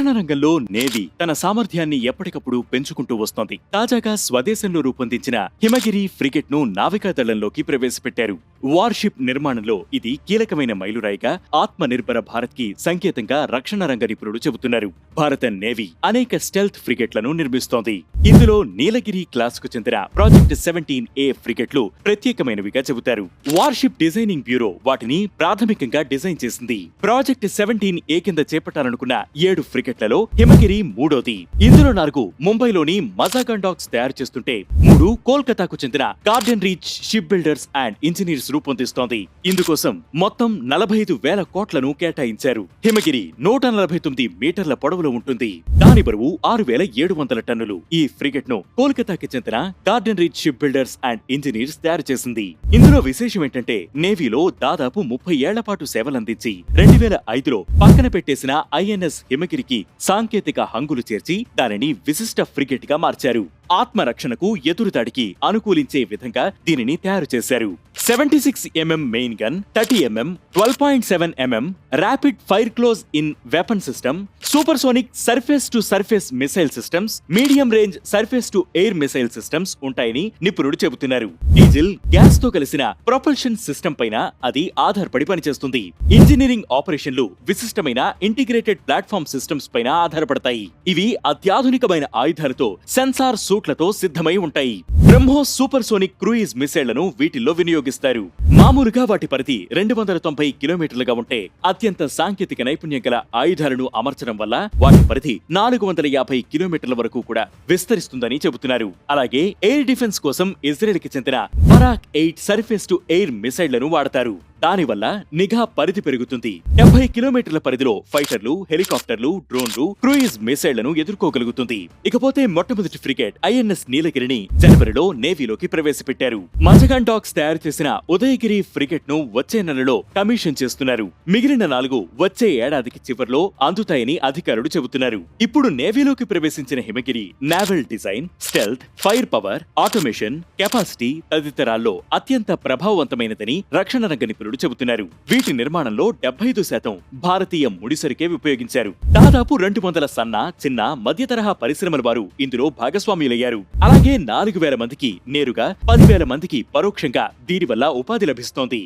రక్షణ రంగంలో నేవీ తన సామర్థ్యాన్ని ఎప్పటికప్పుడు పెంచుకుంటూ వస్తోంది. తాజాగా స్వదేశంలో రూపొందించిన హిమగిరి ఫ్రిగేట్ను నావికాదళంలోకి ప్రవేశపెట్టారు. వార్షిప్ నిర్మాణంలో ఇది కీలకమైన మైలురాయిగా ఆత్మ నిర్భర భారత్కి సంకేతంగా రక్షణ రంగ నిపుణులు చెబుతున్నారు. భారత నేవీ అనేక స్టెల్త్ ఫ్రిగేట్లను నిర్మిస్తోంది. ఇందులో నీలగిరి క్లాస్కు చెందిన ప్రాజెక్ట్ సెవెంటీన్ ఏ ఫ్రిగేట్లు ప్రత్యేకమైనవిగా చెబుతారు. వార్షిప్ డిజైనింగ్ బ్యూరో వాటిని ప్రాథమికంగా డిజైన్ చేసింది. ప్రాజెక్ట్ సెవెంటీన్ ఏ కింద చేపట్టాలనుకున్న ఏడు మార్కెట్లలో హిమగిరి మూడోది ఇందులో నాలుగు ముంబైలోని మజాగన్ డాక్స్ తయారు చేస్తుంటే మూడు కోల్కతాకు చెందిన Garden Reach Shipbuilders and Engineers రూపొందిస్తోంది. ఇందుకోసం మొత్తం నలభై ఐదు వేల కోట్లను కేటాయించారు. హిమగిరి నూట నలభై తొమ్మిది మీటర్ల పొడవులో ఉంటుంది. దాని బరువు ఆరు వేల ఏడు వందల టన్నులు. ఈ ఫ్రిగేట్ను కోల్కతాకి చెందిన Garden Reach Shipbuilders and Engineers తయారు చేసింది. ఇందులో విశేషం ఏంటంటే నేవీలో దాదాపు ముప్పై ఏళ్ళ పాటు సేవలందించి రెండు వేల ఐదులో పక్కన పెట్టేసిన ఐఎన్ఎస్ హిమగిరికి సాంకేతిక హంగులు చేర్చి దానిని విశిష్ట ఫ్రిగేట్గా మార్చారు. ఆత్మరక్షణకు ఎదురుదాడికి అనుకూలించే విధంగా దీనిని తయారు చేశారు. Seventy six MM main gun thirty MM twelve point seven MM rapid fire close in weapon system super sonic surface to surface missile systems medium range surface to air missile systems ఉంటాయని నిపుణుడు చెబుతున్నారు. Diesel గ్యాస్తో కలిసిన propulsion system పైన అది ఆధారపడి పనిచేస్తుంది. Engineering ఆపరేషన్లు విశిష్టమైన ఇంటిగ్రేటెడ్ ప్లాట్ఫామ్ సిస్టమ్స్ పైన ఆధారపడతాయి. ఇవి అత్యాధునికమైన ఆయుధాలతో సెన్సార్ సూట్లతో సిద్ధమై ఉంటాయి. బ్రహ్మోస్ సూపర్ సోనిక్ క్రూయిజ్ మిసైళ్ళను వీటిల్లో వినియోగిస్తారు. మామూలుగా వాటి పరిధి రెండు వందల తొంభై కిలోమీటర్లుగా ఉంటే అత్యంత సాంకేతిక నైపుణ్యం గల ఆయుధాలను అమర్చడం వల్ల వాటి పరిధి నాలుగు వందల యాభై కిలోమీటర్ల వరకు కూడా విస్తరిస్తుందని చెబుతున్నారు. అలాగే ఎయిర్ డిఫెన్స్ కోసం ఇజ్రాయెల్కి చెందిన Barak eight surface to air మిసైళ్ళను వాడతారు. దానివల్ల నిఘా పరిధి పెరుగుతుంది. డెబ్బై కిలోమీటర్ల పరిధిలో ఫైటర్లు హెలికాప్టర్లు డ్రోన్లు క్రూయిజ్ మిసైళ్ళను ఎదుర్కోగలుగుతుంది. ఇకపోతే మొట్టమొదటి ఫ్రిగేట్ ఐఎన్ఎస్ నీలగిరిని జనవరిలో నేవీలోకి ప్రవేశపెట్టారు. మజగాన్ డాక్స్ తయారు చేసిన ఉదయగిరి ఫ్రిగేట్ను వచ్చే నెలలో కమిషన్ చేస్తున్నారు. మిగిలిన నాలుగు వచ్చే ఏడాదికి చివరిలో అందుతాయని అధికారులు చెబుతున్నారు. ఇప్పుడు నేవీలోకి ప్రవేశించిన Himgiri naval design stealth fire power automation capacity తదితరాల్లో అత్యంత ప్రభావవంతమైనదని రక్షణ రంగ నిపుణులు చెబుతున్నారు. వీటి నిర్మాణంలో డెబ్బై ఐదు శాతం భారతీయ ముడిసరికే ఉపయోగించారు. దాదాపు రెండు వందల సన్న చిన్న మధ్య తరహా పరిశ్రమల వారు ఇందులో భాగస్వామ్యులయ్యారు అలాగే నాలుగు వేల మందికి నేరుగా పదివేల మందికి పరోక్షంగా దీనివల్ల ఉపాధి లభిస్తోంది.